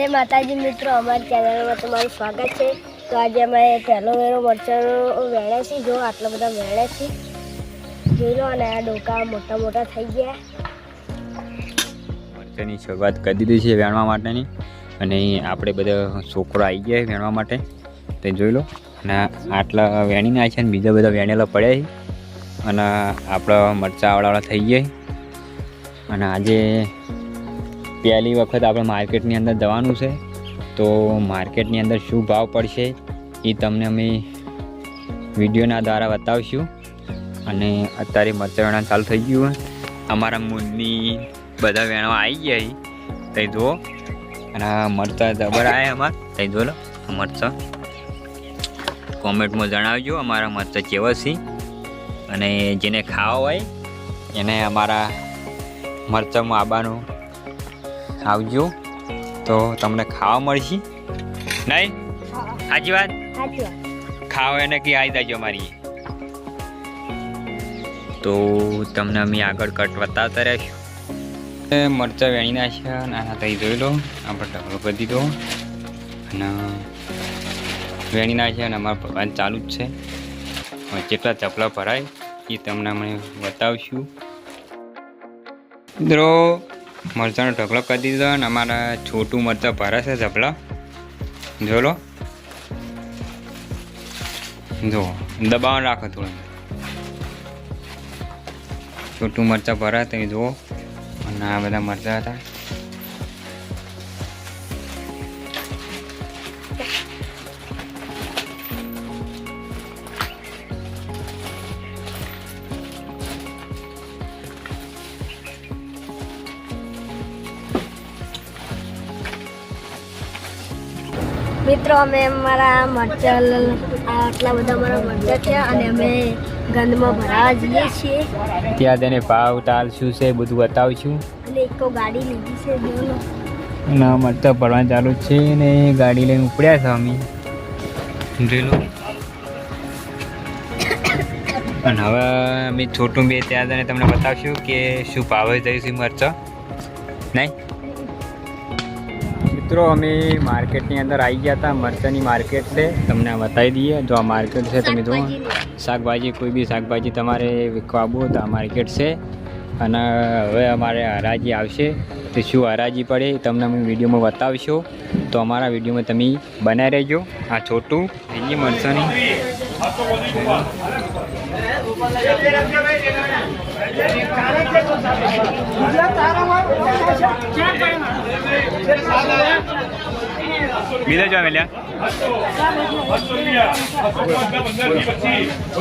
જય માતાજી મિત્રો, અમારી ચેનલમાં તમારું સ્વાગત છે. તો આજે અમે પહેલો વેરો મરચાંનો વેણ્યા છીએ જો આટલા બધા વેણ્યા છીએ જોઈ લો, અને આ ડોકા મોટા મોટા થઈ ગયા. મરચાંની શરૂઆત કરી દીધી છે વેણવા માટેની. અને આપણે બધા છોકરો આવી ગયા વેણવા માટે. તે જોઈ લો, અને આટલા વેણી ના છે અને બીજા બધા વેણેલા પડ્યા છે. અને આપણા મરચાં આવડાવાળા થઈ ગયા અને આજે પહેલી વખત આપણે માર્કેટની અંદર જવાનું છે, તો માર્કેટની અંદર શું ભાવ પડશે એ તમને અમે વિડીયોના દ્વારા બતાવીશું. અને અત્યારે મરચાં ચાલુ થઈ ગયું હોય અમારા મૂળની બધા વેણો આવી ગયા છે. તે જુઓ. અને મરચાં જબર આવ્યા અમાર. તે જો લો મરચાં. કોમેન્ટમાં જણાવજો અમારા મરચાં કેવા છે. અને જેને ખાવા હોય, એને અમારા મરચાંમાં આવવાનું આવજો. તો તમને ખાવા મળશે. નહીં? સાચી વાત? ખાવ એને કે આવી જાજો અમારી તો તમને અમે આગળ કટ બતાવતા રહીશું. મરચાં વેણી નાખ્યા નાના થઈ જોઈ લો. આપણે ઢગલો કરી દીધો. અને વેણી નાખ્યા અને અમારા ભગવાન ચાલુ જ છે. જેટલા ચપલા ભરાય એ તમને અમે બતાવશું. મિત્રો મરચાંનો ઢગલો કરી દીધો અને અમારા છોટું મરચાં ભરે છે ઢગલો જો લો જો દબાણ રાખો થોડું. છોટું મરચાં ભરા તમે જુઓ. અને આ બધા મરચાં હતા. મિત્રો અમે અમારા મરચાં આટલા બધા અમારા મરચા છે અને અમે ગંદમાં ભરાવા જઈએ છીએ. ત્યાં તેને ભાવ તાલ શું છે બધું બતાવશું. અને એક ગાડી લીધી છે જોનો ના મરચા ભરવા ચાલુ છે ને ગાડી લઈને ઉપડ્યા છે અમે. જોઈ અને હવે અમે છોટું બે ત્યાં જઈને તમને બતાવશું કે શું ભાવે જઈશું મરચા. નહીં? મિત્રો, અમે માર્કેટની અંદર આવી ગયા હતા મરચાંની માર્કેટ છે. તમને બતાવી દઈએ, જો આ માર્કેટ છે તમે જુઓ શાકભાજી, કોઈ બી શાકભાજી તમારે વિકવાબો તો આ માર્કેટ છે. અને હવે અમારે હરાજી આવશે. તો શું હરાજી પડે તમને અમે વિડીયોમાં બતાવશો. તો અમારા વિડીયોમાં તમે બનાવી રહેજો. આ છોટું બીજી મરચાંની. બીજા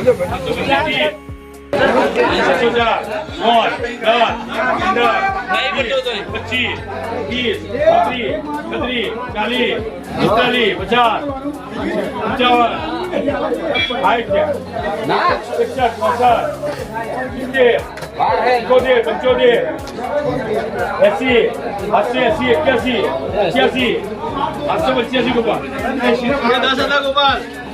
જો પંચ્યાસી રૂપિયા દસ હતા ગોપાલ દસ દસ પચીસ સાતસો રૂપિયા સાતસો પાંચ દસ પંદર વીસ પચીસ ત્રીસ ચાલીસ ચાલીસ સાઠ પંચાવન સાઠ પોસઠ સિત્તેર સિત્તેર પંચોતેર એસી આસી એસી પકો કેટલા હતા? ગોપાલ જતો ને આ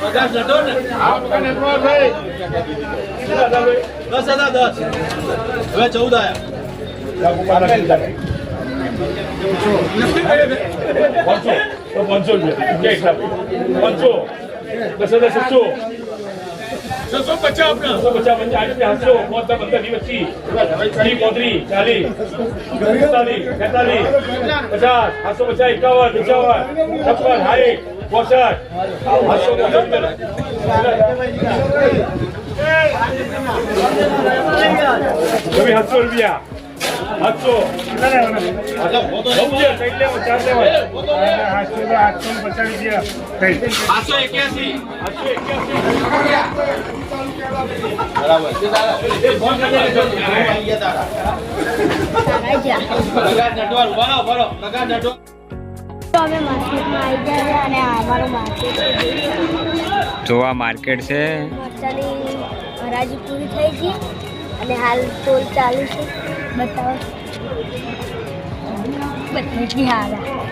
પગાર નેટમાં થાય. કેટલા હતા ભાઈ? દસ હતા દસ. હવે ચૌદ આવ્યા. પાંચસો રૂપિયા પાંચસો દસ હજાર છસો છસો પચાસ છસો પચાસ પંચાસ આઠસો પોતા પંદરની પચીસ ત્રી પોત્રી ચાલીસ પિસ્તાલીસ તેતાલીસ પચાસ સાતસો પચાસ એકાવન પંચાવન છપ્પન સાઠ પોસઠ સાતસો પંચોતેર સાતસો રૂપિયા સાતસો લેવાય પાંચસો એક્યાસી. બરાબર આ માર્કેટ છે હરાજી પૂરી થઈ ગઈ. અને હાલ તોલ ચાલુ છે. બતાવો. બધી હારા